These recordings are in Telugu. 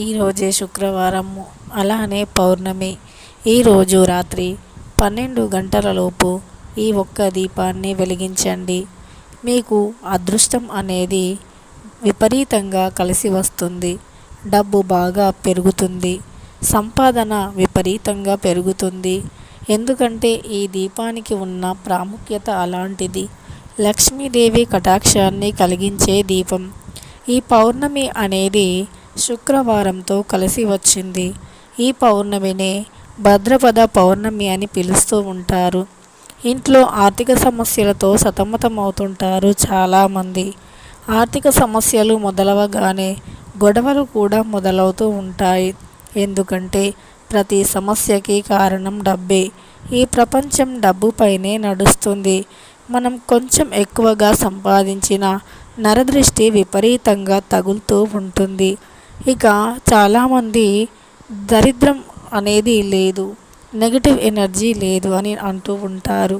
ఈరోజే శుక్రవారము అలానే పౌర్ణమి. ఈరోజు రాత్రి పన్నెండు గంటలలోపు ఈ ఒక్క దీపాన్ని వెలిగించండి. మీకు అదృష్టం అనేది విపరీతంగా కలిసి వస్తుంది. డబ్బు బాగా పెరుగుతుంది. సంపాదన విపరీతంగా పెరుగుతుంది. ఎందుకంటే ఈ దీపానికి ఉన్న ప్రాముఖ్యత అలాంటిది. లక్ష్మీదేవి కటాక్షాన్ని కలిగించే దీపం. ఈ పౌర్ణమి అనేది శుక్రవారంతో కలిసి వచ్చింది. ఈ పౌర్ణమినే భద్రపద పౌర్ణమి అని పిలుస్తూ ఉంటారు. ఇంట్లో ఆర్థిక సమస్యలతో సతమతమవుతుంటారు చాలామంది ఆర్థిక సమస్యలు మొదలవగానే గొడవలు కూడా మొదలవుతూ ఉంటాయి. ఎందుకంటే ప్రతి సమస్యకి కారణం డబ్బే. ఈ ప్రపంచం డబ్బుపైనే నడుస్తుంది. మనం కొంచెం ఎక్కువగా సంపాదించిన నరదృష్టి విపరీతంగా తగులుతూ ఉంటుంది. ఇక చాలామంది దరిద్రం అనేది లేదు నెగిటివ్ ఎనర్జీ లేదు అని అంటూ ఉంటారు.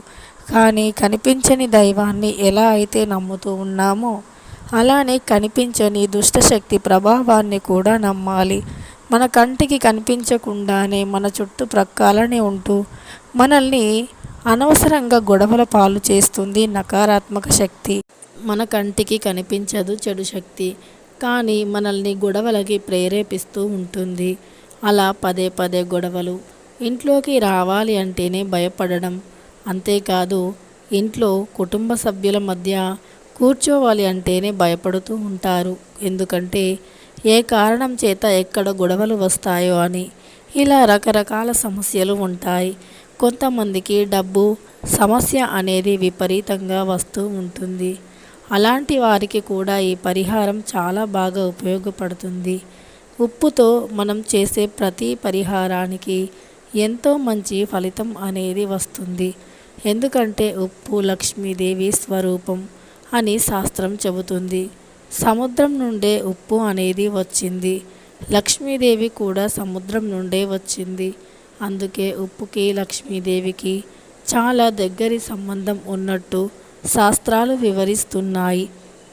కానీ కనిపించని దైవాన్ని ఎలా అయితే నమ్ముతూ ఉన్నామో అలానే కనిపించని దుష్టశక్తి ప్రభావాన్ని కూడా నమ్మాలి. మన కంటికి కనిపించకుండానే మన చుట్టుప్రక్కలనే ఉంటూ మనల్ని అనవసరంగా గొడవల పాలు చేస్తుంది నకారాత్మక శక్తి. మన కంటికి కనిపించదు చెడు శక్తి. కానీ మనల్ని గొడవలకి ప్రేరేపిస్తూ ఉంటుంది. అలా పదే పదే గొడవలు ఇంట్లోకి రావాలి అంటేనే భయపడడం. అంతేకాదు ఇంట్లో కుటుంబ సభ్యుల మధ్య కూర్చోవాలి అంటేనే భయపడుతూ ఉంటారు. ఎందుకంటే ఏ కారణం చేత ఎక్కడ గొడవలు వస్తాయో అని ఇలా రకరకాల సమస్యలు ఉంటాయి. కొంతమందికి డబ్బు సమస్య అనేది విపరీతంగా వస్తూ ఉంటుంది. అలాంటి వారికి కూడా ఈ పరిహారం చాలా బాగా ఉపయోగపడుతుంది. ఉప్పుతో మనం చేసే ప్రతి పరిహారానికి ఎంతో మంచి ఫలితం అనేది వస్తుంది. ఎందుకంటే ఉప్పు లక్ష్మీదేవి స్వరూపం అని శాస్త్రం చెబుతుంది. సముద్రం నుండే ఉప్పు అనేది వచ్చింది. లక్ష్మీదేవి కూడా సముద్రం నుండే వచ్చింది. అందుకే ఉప్పుకి లక్ష్మీదేవికి చాలా దగ్గరి సంబంధం ఉన్నట్టు శాస్త్రాలు వివరిస్తున్నాయి.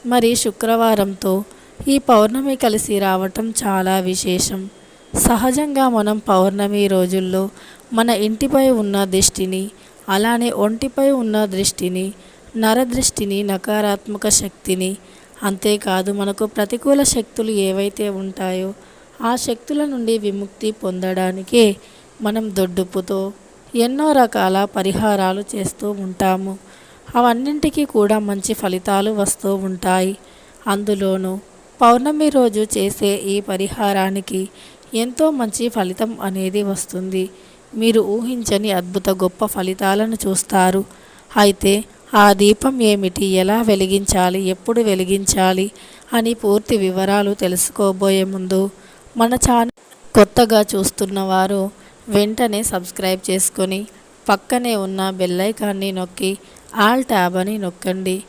మరి శుక్రవారంతో ఈ పౌర్ణమి కలిసి రావటం చాలా విశేషం. సహజంగా మనం పౌర్ణమి రోజుల్లో మన ఇంటిపై ఉన్న దృష్టిని అలానే ఒంటిపై ఉన్న దృష్టిని నరదృష్టిని నకారాత్మక శక్తిని అంతేకాదు మనకు ప్రతికూల శక్తులు ఏవైతే ఉంటాయో ఆ శక్తుల నుండి విముక్తి పొందడానికే మనం దొడ్డుపుతో ఎన్నో రకాల పరిహారాలు చేస్తూ ఉంటాము. అవన్నింటికీ కూడా మంచి ఫలితాలు వస్తూ ఉంటాయి. అందులోనూ పౌర్ణమి రోజు చేసే ఈ పరిహారానికి ఎంతో మంచి ఫలితం అనేది వస్తుంది. మీరు ఊహించని అద్భుత గొప్ప ఫలితాలను చూస్తారు. అయితే ఆ దీపం ఏమిటి? ఎలా వెలిగించాలి? ఎప్పుడు వెలిగించాలి? అని పూర్తి వివరాలు తెలుసుకోబోయే ముందు మన ఛానల్ కొత్తగా చూస్తున్నవారు వెంటనే సబ్స్క్రైబ్ చేసుకొని పక్కనే ఉన్న బెల్లైకాన్ని నొక్కి ఆల్ ట్యాబ్ అని నొక్కండి.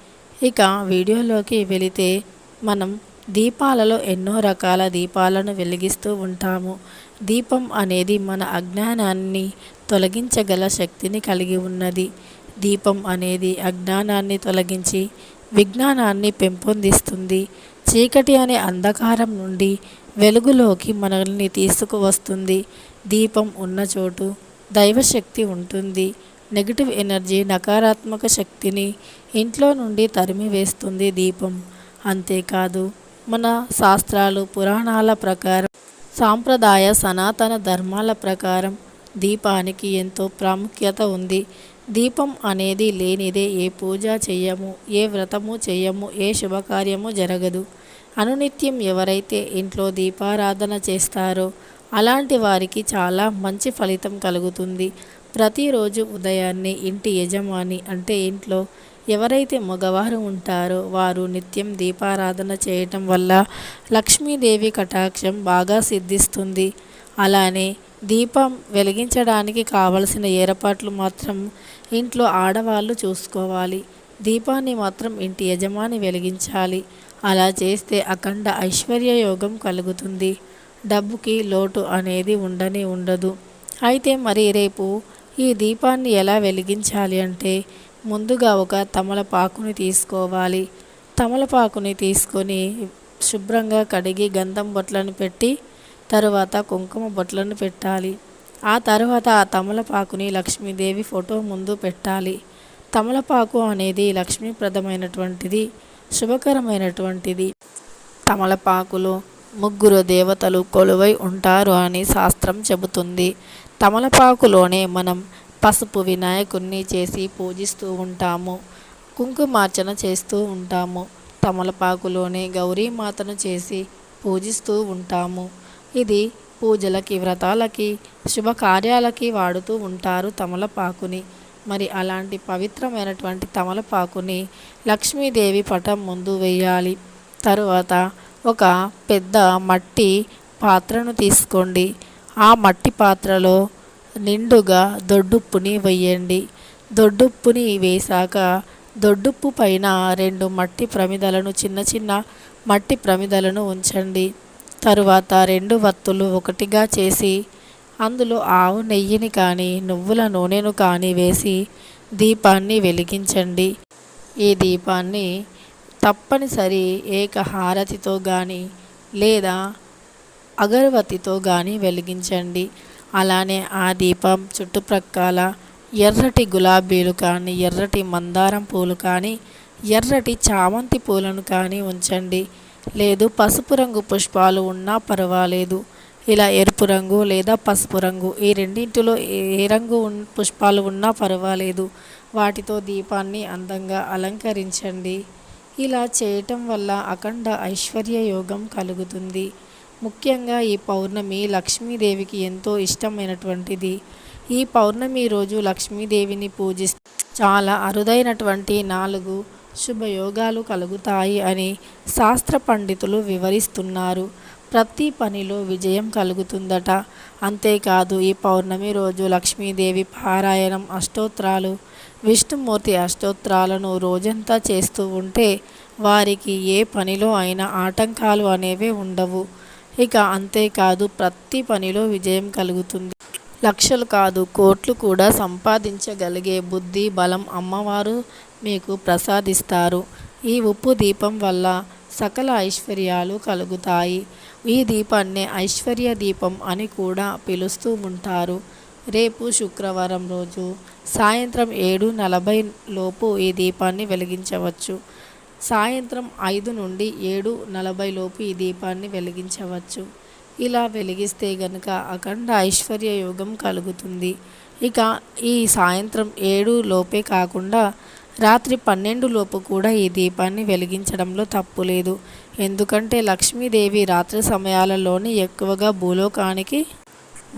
ఇక వీడియోలోకి వెళితే మనం దీపాలలో ఎన్నో రకాల దీపాలను వెలిగిస్తూ ఉంటాము. దీపం అనేది మన అజ్ఞానాన్ని తొలగించగల శక్తిని కలిగి ఉన్నది. దీపం అనేది అజ్ఞానాన్ని తొలగించి విజ్ఞానాన్ని పెంపొందిస్తుంది. చీకటి అనే అంధకారం నుండి వెలుగులోకి మనల్ని తీసుకువస్తుంది. దీపం ఉన్న చోటు దైవశక్తి ఉంటుంది. నెగిటివ్ ఎనర్జీ నకారాత్మక శక్తిని ఇంట్లో నుండి తరిమివేస్తుంది దీపం. అంతేకాదు మన శాస్త్రాలు పురాణాల ప్రకారం సాంప్రదాయ సనాతన ధర్మాల ప్రకారం దీపానికి ఎంతో ప్రాముఖ్యత ఉంది. దీపం అనేది లేనిదే ఏ పూజ చెయ్యము ఏ వ్రతము చెయ్యము ఏ శుభకార్యము జరగదు. అనునిత్యం ఎవరైతే ఇంట్లో దీపారాధన చేస్తారో అలాంటి వారికి చాలా మంచి ఫలితం కలుగుతుంది. ప్రతిరోజు ఉదయాన్నే ఇంటి యజమాని అంటే ఇంట్లో ఎవరైతే మగవారు ఉంటారో వారు నిత్యం దీపారాధన చేయటం వల్ల లక్ష్మీదేవి కటాక్షం బాగా సిద్ధిస్తుంది. అలానే దీపం వెలిగించడానికి కావలసిన ఏర్పాట్లు మాత్రం ఇంట్లో ఆడవాళ్ళు చూసుకోవాలి. దీపాన్ని మాత్రం ఇంటి యజమాని వెలిగించాలి. అలా చేస్తే అఖండ ఐశ్వర్య యోగం కలుగుతుంది. డబ్బుకి లోటు అనేది ఉండనే ఉండదు. అయితే మరి రేపు ఈ దీపాన్ని ఎలా వెలిగించాలి అంటే ముందుగా ఒక తమలపాకుని తీసుకోవాలి. తమలపాకుని తీసుకొని శుభ్రంగా కడిగి గంధం బొట్లను పెట్టి తరువాత కుంకుమ బొట్లను పెట్టాలి. ఆ తర్వాత ఆ తమలపాకుని లక్ష్మీదేవి ఫోటో ముందు పెట్టాలి. తమలపాకు అనేది లక్ష్మీప్రదమైనటువంటిది శుభకరమైనటువంటిది. తమలపాకులో ముగ్గురు దేవతలు కొలువై ఉంటారు అని శాస్త్రం చెబుతుంది. తమలపాకులోనే మనం పసుపు వినాయకుణ్ణి చేసి పూజిస్తూ ఉంటాము. కుంకుమార్చన చేస్తూ ఉంటాము. తమలపాకులోనే గౌరీమాతను చేసి పూజిస్తూ ఉంటాము. ఇది పూజలకి వ్రతాలకి శుభకార్యాలకి వాడుతూ ఉంటారు తమలపాకుని. మరి అలాంటి పవిత్రమైనటువంటి తమలపాకుని లక్ష్మీదేవి పటం ముందు వేయాలి. తరువాత ఒక పెద్ద మట్టి పాత్రను తీసుకోండి. ఆ మట్టి పాత్రలో నిండుగా దొడ్డుప్పుని వేయండి. దొడ్డుప్పుని వేశాక దొడ్డుప్పు పైన రెండు మట్టి ప్రమిదలను చిన్న చిన్న మట్టి ప్రమిదలను ఉంచండి. తరువాత రెండు వత్తులు ఒకటిగా చేసి అందులో ఆవు నెయ్యిని కానీ నువ్వుల నూనెను కానీ వేసి దీపాన్ని వెలిగించండి. ఈ దీపాన్ని తప్పనిసరి ఏక హారతితో కానీ లేదా అగరవతితో కానీ వెలిగించండి. అలానే ఆ దీపం చుట్టుప్రక్కల ఎర్రటి గులాబీలు కానీ ఎర్రటి మందారం పూలు కానీ ఎర్రటి చామంతి పూలను కానీ ఉంచండి. లేదు పసుపు రంగు పుష్పాలు ఉన్నా పర్వాలేదు. ఇలా ఎరుపు రంగు లేదా పసుపు రంగు ఈ రెండింటిలో ఏ రంగు పుష్పాలు ఉన్నా పర్వాలేదు. వాటితో దీపాన్ని అందంగా అలంకరించండి. ఇలా చేయటం వల్ల అఖండ ఐశ్వర్య యోగం కలుగుతుంది. ముఖ్యంగా ఈ పౌర్ణమి లక్ష్మీదేవికి ఎంతో ఇష్టమైనటువంటిది. ఈ పౌర్ణమి రోజు లక్ష్మీదేవిని పూజిస్తే చాలా అరుదైనటువంటి నాలుగు శుభయోగాలు కలుగుతాయి అని శాస్త్ర పండితులు వివరిస్తున్నారు. ప్రతి పనిలో విజయం కలుగుతుందట. అంతేకాదు ఈ పౌర్ణమి రోజు లక్ష్మీదేవి పారాయణం అష్టోత్రాలు విష్ణుమూర్తి అష్టోత్రాలను రోజంతా చేస్తూ ఉంటే వారికి ఏ పనిలో అయినా ఆటంకాలు అనేవి ఉండవు. ఇక అంతేకాదు ప్రతి పనిలో విజయం కలుగుతుంది. లక్షలు కాదు కోట్లు కూడా సంపాదించగలిగే బుద్ధి బలం అమ్మవారు మీకు ప్రసాదిస్తారు. ఈ ఉప్పు దీపం వల్ల సకల ఐశ్వర్యాలు కలుగుతాయి. ఈ దీపాన్నే ఐశ్వర్య దీపం అని కూడా పిలుస్తూ ఉంటారు. రేపు శుక్రవారం రోజు సాయంత్రం ఏడు నలభై లోపు ఈ దీపాన్ని వెలిగించవచ్చు. సాయంత్రం ఐదు నుండి ఏడు నలభై లోపు ఈ దీపాన్ని వెలిగించవచ్చు. ఇలా వెలిగిస్తే గనుక అఖండ ఐశ్వర్య యోగం కలుగుతుంది. ఇక ఈ సాయంత్రం ఏడు లోపే కాకుండా రాత్రి పన్నెండు లోపు కూడా ఈ దీపాన్ని వెలిగించడంలో తప్పు లేదు. ఎందుకంటే లక్ష్మీదేవి రాత్రి సమయాలలోనే ఎక్కువగా భూలోకానికి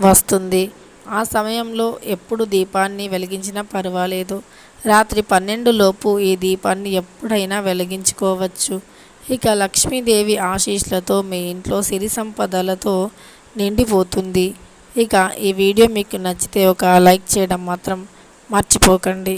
వస్తుంది. ఆ సమయంలో ఎప్పుడు దీపాన్ని వెలిగించినా పర్వాలేదు. రాత్రి పన్నెండు లోపు ఈ దీపాన్ని ఎప్పుడైనా వెలిగించుకోవచ్చు. ఇక లక్ష్మీదేవి ఆశీస్సులతో మీ ఇంట్లో సిరి సంపదలతో నిండిపోతుంది. ఇక ఈ వీడియో మీకు నచ్చితే ఒక లైక్ చేయడం మాత్రం మర్చిపోకండి.